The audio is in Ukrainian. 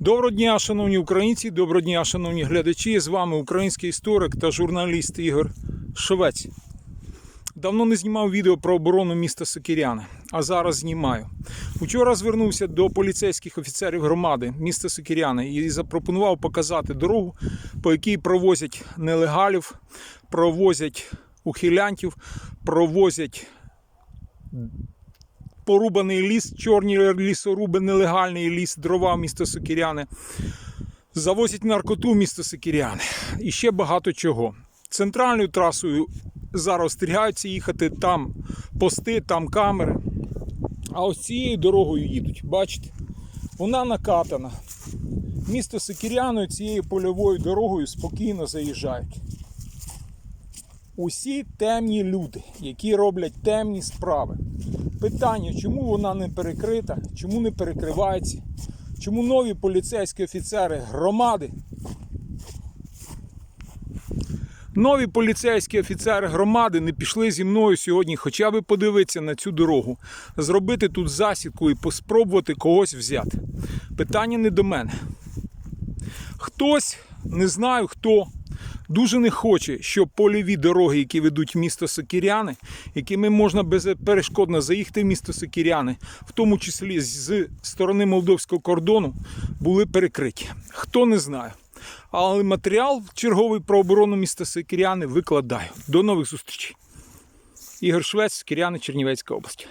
Доброго дня, шановні українці, доброго дня, шановні глядачі. З вами український історик та журналіст Ігор Шовець. Давно не знімав відео про оборону міста Сокиряни, а зараз знімаю. Учора звернувся до поліцейських офіцерів громади міста Сокиряни і запропонував показати дорогу, по якій провозять нелегалів, провозять ухилянтів, провозять порубаний ліс, чорні лісоруби, нелегальний ліс, дрова місто Сокиряни, завозять наркоту місто Сокиряни і ще багато чого. Центральною трасою зараз остерігаються їхати, там пости, там камери. А ось цією дорогою їдуть, бачите? Вона накатана. Місто Сокиряно цією польовою дорогою спокійно заїжджають. Усі темні люди, які роблять темні справи. Питання, чому вона не перекрита, чому не перекривається, чому нові поліцейські офіцери громади. Нові поліцейські офіцери громади не пішли зі мною сьогодні хоча б подивитися на цю дорогу, зробити тут засідку і поспробувати когось взяти. Питання не до мене. Хтось, не знаю хто, дуже не хоче, щоб польові дороги, які ведуть в місто Сокиряни, якими можна безперешкодно заїхати в місто Сокиряни, в тому числі з сторони молдовського кордону, були перекриті. Хто не знає. Але матеріал черговий про оборону міста Сокиряни викладаю. До нових зустрічей. Ігор Швець, Сокиряни, Чернівецька область.